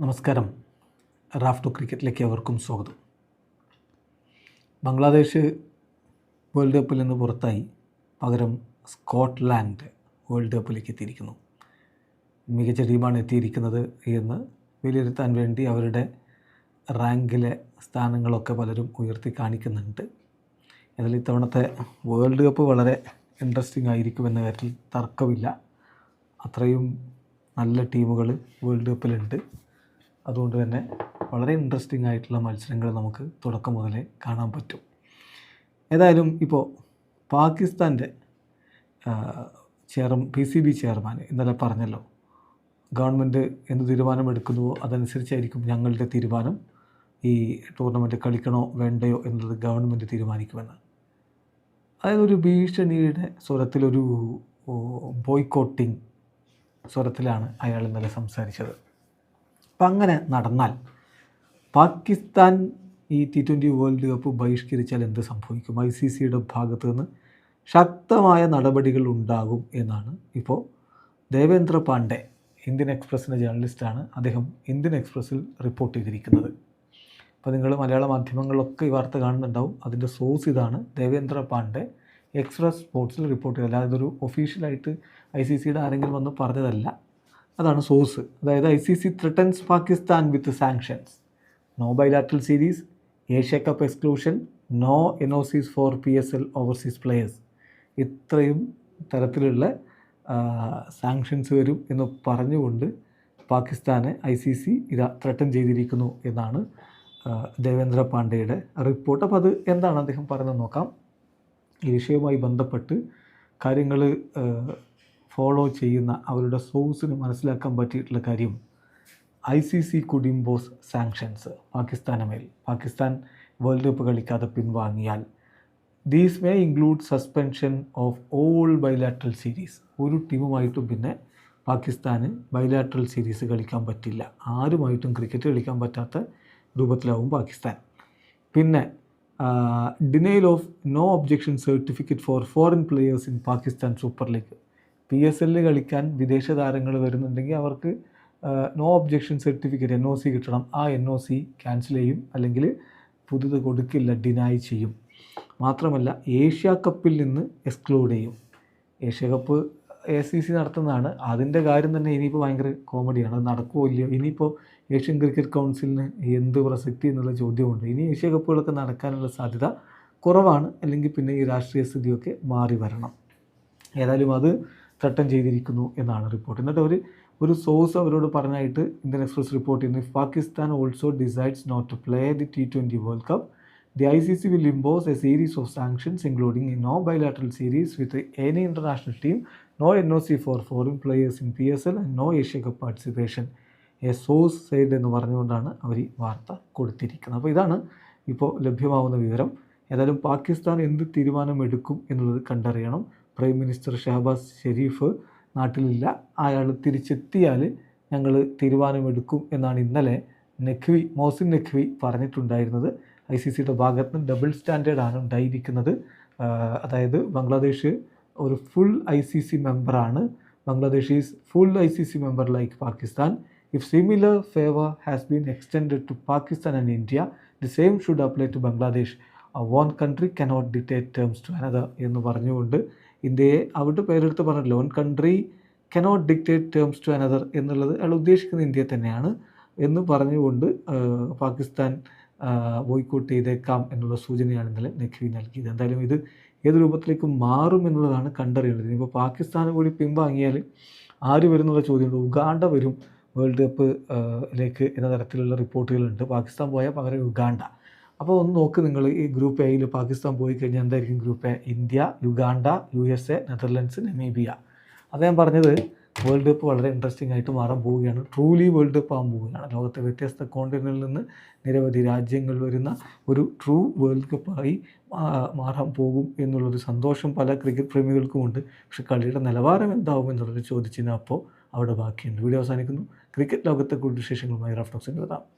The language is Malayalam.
നമസ്കാരം. റാഫ്റ്റോ ക്രിക്കറ്റിലേക്ക് അവർക്കും സ്വാഗതം. ബംഗ്ലാദേശ് വേൾഡ് കപ്പിൽ നിന്ന് പുറത്തായി പകരം സ്കോട്ട്ലാൻഡ് വേൾഡ് കപ്പിലേക്ക് എത്തിയിരിക്കുന്നു. മികച്ച ടീമാണ് എത്തിയിരിക്കുന്നത് എന്ന് വിലയിരുത്താൻ വേണ്ടി അവരുടെ റാങ്കിലെ സ്ഥാനങ്ങളൊക്കെ പലരും ഉയർത്തി കാണിക്കുന്നുണ്ട്. എന്നാൽ ഇത്തവണത്തെ വേൾഡ് കപ്പ് വളരെ ഇൻട്രസ്റ്റിംഗ് ആയിരിക്കുമെന്ന കാര്യത്തിൽ തർക്കമില്ല. അത്രയും നല്ല ടീമുകൾ വേൾഡ് കപ്പിലുണ്ട്. അതുകൊണ്ട് തന്നെ വളരെ ഇൻട്രസ്റ്റിംഗ് ആയിട്ടുള്ള മത്സരങ്ങൾ നമുക്ക് തുടക്കം മുതലേ കാണാൻ പറ്റും. ഏതായാലും ഇപ്പോൾ പാകിസ്ഥാന്റെ chair P C B chairman ഇന്നലെ പറഞ്ഞല്ലോ ഗവൺമെന്റ് എന്ത് തീരുമാനമെടുക്കുന്നുവോ അതനുസരിച്ചായിരിക്കും ഞങ്ങളുടെ തീരുമാനം. ഈ ടൂർണമെന്റ് കളിക്കണോ വേണ്ടയോ എന്നത് ഗവൺമെന്റ് തീരുമാനിക്കുമെന്ന്. അതായത് ഒരു ഭീഷണിയുടെ സ്വരത്തിലൊരു ബോയ്ക്കോട്ടിങ് സ്വരത്തിലാണ് അയാൾ ഇന്നലെ സംസാരിച്ചത്. അപ്പം അങ്ങനെ നടന്നാൽ പാകിസ്ഥാൻ ഈ ടി ട്വന്റി വേൾഡ് കപ്പ് ബഹിഷ്കരിച്ചാൽ എന്ത് സംഭവിക്കും? ഐ സി സിയുടെ ഭാഗത്ത് നിന്ന് ശക്തമായ നടപടികൾ ഉണ്ടാകും എന്നാണ് ഇപ്പോൾ ദേവേന്ദ്ര പാണ്ഡെ ഇന്ത്യൻ എക്സ്പ്രസ്സിന്റെ ജേർണലിസ്റ്റാണ് അദ്ദേഹം ഇന്ത്യൻ എക്സ്പ്രസ്സിൽ റിപ്പോർട്ട് ചെയ്തിരിക്കുന്നത്. അപ്പോൾ നിങ്ങൾ മലയാള മാധ്യമങ്ങളിലൊക്കെ ഈ വാർത്ത കാണുന്നുണ്ടാവും. അതിന്റെ സോഴ്സ് ഇതാണ് ദേവേന്ദ്ര പാണ്ഡെ എക്സ്പ്രസ് സ്പോർട്സിൽ റിപ്പോർട്ട് ചെയ്തത്. അല്ലാതെ ഇതൊരു ഒഫീഷ്യലായിട്ട് ഐ സി സിയുടെ ആരെങ്കിലും വന്ന് പറഞ്ഞതല്ല. അതാണ് സോഴ്സ്. അതായത് I C C threatens Pakistan with sanctions no bilateral series Asia cup exclusion no N O Cs for P S L overseas players ഇത്രയും തരത്തിലുള്ള സാങ്ഷൻസ് വരും എന്ന് പറഞ്ഞുകൊണ്ട് പാകിസ്ഥാനെ ഐ സി സി ഇത് ത്രട്ടൻ ചെയ്തിരിക്കുന്നു എന്നാണ് ദേവേന്ദ്ര പാണ്ഡെയുടെ റിപ്പോർട്ട് അപ്പോൾ അത് എന്താണ് അദ്ദേഹം പറയുന്നത് നോക്കാം. ഈ വിഷയവുമായി ബന്ധപ്പെട്ട് കാര്യങ്ങൾ ഫോളോ ചെയ്യുന്ന അവരുടെ സോഴ്സിന് മനസ്സിലാക്കാൻ പറ്റിയിട്ടുള്ള കാര്യം I C C impose sanctions പാകിസ്ഥാന് മേൽ. പാകിസ്ഥാൻ വേൾഡ് കപ്പ് കളിക്കാതെ പിൻവാങ്ങിയാൽ these may include suspension of all bilateral series ഒരു ടീമുമായിട്ടും പിന്നെ പാകിസ്ഥാന് ബൈലാട്രൽ സീരീസ് കളിക്കാൻ പറ്റില്ല. ആരുമായിട്ടും ക്രിക്കറ്റ് കളിക്കാൻ പറ്റാത്ത രൂപത്തിലാവും പാകിസ്ഥാൻ. പിന്നെ denial of no objection certificate for foreign players in Pakistan super league P S എല്ലിൽ കളിക്കാൻ വിദേശ താരങ്ങൾ വരുന്നുണ്ടെങ്കിൽ അവർക്ക് no objection certificate N O C കിട്ടണം. ആ എൻ ഒ സി ക്യാൻസൽ ചെയ്യും. അല്ലെങ്കിൽ പുതുത് കൊടുക്കില്ല ഡിനായ് ചെയ്യും. മാത്രമല്ല ഏഷ്യ കപ്പിൽ നിന്ന് എക്സ്ക്ലൂഡ് ചെയ്യും. Asia Cup A C C നടത്തുന്നതാണ്. അതിന്റെ കാര്യം തന്നെ ഇനിയിപ്പോൾ ഭയങ്കര കോമഡിയാണ് അത് നടക്കുമോ ഇല്ലയോ? ഇനിയിപ്പോൾ ഏഷ്യൻ ക്രിക്കറ്റ് കൗൺസിലിന് എന്ത് പ്രസക്തി എന്നുള്ള ചോദ്യമുണ്ട്. ഇനി ഏഷ്യ കപ്പുകളൊക്കെ നടക്കാനുള്ള സാധ്യത കുറവാണ്. അല്ലെങ്കിൽ പിന്നെ ഈ രാഷ്ട്രീയ സ്ഥിതിയൊക്കെ മാറി വരണം. ഏതായാലും അത് ത്രട്ടൻ ചെയ്തിരിക്കുന്നു എന്നാണ് റിപ്പോർട്ട് എന്നിട്ട് അവർ ഒരു സോഴ്സ് അവരോട് പറഞ്ഞായിട്ട് ഇന്ത്യൻ എക്സ്പ്രസ് റിപ്പോർട്ട് ചെയ്യുന്നു if Pakistan also decides not to play the T twenty World Cup the I C C will impose a series of sanctions including no bilateral series with any international team no N O C for foreign players in P S L and no Asia Cup participation a source said എന്ന് പറഞ്ഞുകൊണ്ടാണ് അവർ ഈ വാർത്ത കൊടുത്തിരിക്കുന്നത്. അപ്പോൾ ഇതാണ് ഇപ്പോൾ ലഭ്യമാവുന്ന വിവരം. ഏതായാലും പാകിസ്ഥാൻ എന്ത് തീരുമാനമെടുക്കും എന്നുള്ളത് കണ്ടറിയണം. പ്രൈം മിനിസ്റ്റർ ഷഹബാസ് ഷെരീഫ് നാട്ടിലില്ല. അയാൾ തിരിച്ചെത്തിയാൽ ഞങ്ങൾ തീരുമാനമെടുക്കും എന്നാണ് ഇന്നലെ നഖ്വി മോസിൻ നഖ്വി പറഞ്ഞിട്ടുണ്ടായിരുന്നത്. ഐ സി സിയുടെ ഭാഗത്ത് നിന്ന് ഡബിൾ സ്റ്റാൻഡേർഡാണ് ഉണ്ടായിരിക്കുന്നത്. അതായത് ബംഗ്ലാദേശ് ഒരു ഫുൾ ഐ സി സി മെമ്പറാണ്. Bangladesh is full I C C member like Pakistan. If similar favour has been extend to Pakistan and India the same should apply to Bangladesh one country cannot ഡിറ്റേറ്റ് terms to another എന്ന് പറഞ്ഞുകൊണ്ട് ഇന്ത്യയെ അവിടെ പേരെടുത്ത് പറഞ്ഞല്ലോ lone country cannot dictate terms to another എന്നുള്ളത് അയാൾ ഉദ്ദേശിക്കുന്ന ഇന്ത്യ തന്നെയാണ് എന്ന് പറഞ്ഞുകൊണ്ട് പാകിസ്ഥാൻ ബോയ്ക്കോട്ട് ചെയ്തേക്കാം എന്നുള്ള സൂചനയാണ് ഇന്നലെ നഖ്വി നൽകിയത്. എന്തായാലും ഇത് ഏത് രൂപത്തിലേക്ക് മാറും എന്നുള്ളതാണ് കണ്ടറിയേണ്ടത്. ഇനിയിപ്പോൾ പാകിസ്ഥാൻ കൂടി പിൻവാങ്ങിയാൽ ആര് വരും എന്നുള്ള ചോദ്യമുണ്ട്. ഉഗാണ്ട വരും. വേൾഡ് കപ്പ് ലേക്ക് എന്ന തരത്തിലുള്ള റിപ്പോർട്ടുകളുണ്ട്. പാകിസ്ഥാൻ പോയാൽ പകരം ഉഗാണ്ട. അപ്പോൾ ഒന്ന് നോക്ക് നിങ്ങൾ ഈ ഗ്രൂപ്പ് എയിൽ പാകിസ്ഥാൻ പോയി കഴിഞ്ഞാൽ എന്തായിരിക്കും group A? India Uganda U S A Netherlands Namibia. അത് ഞാൻ പറഞ്ഞത് വേൾഡ് കപ്പ് വളരെ ഇൻട്രസ്റ്റിംഗ് ആയിട്ട് മാറാൻ പോവുകയാണ്. ട്രൂലി വേൾഡ് കപ്പ് ആകാൻ പോവുകയാണ്. ലോകത്തെ വ്യത്യസ്ത കോണ്ടിനെന്റിൽ നിന്ന് നിരവധി രാജ്യങ്ങൾ വരുന്ന ഒരു ട്രൂ വേൾഡ് കപ്പായി മാറാൻ പോകും എന്നുള്ളൊരു സന്തോഷം പല ക്രിക്കറ്റ് പ്രേമികൾക്കും ഉണ്ട്. പക്ഷെ കളിയുടെ നിലവാരം എന്താവും എന്നുള്ളത് ചോദിച്ചതിന് അപ്പോൾ അവിടെ ബാക്കിയുണ്ട്. വീഡിയോ അവസാനിക്കുന്നു. ക്രിക്കറ്റ് ലോകത്തെ കൂടുതൽ വിശേഷങ്ങളുമായി റഫ്റ്റോക്സിന്റെ വരാം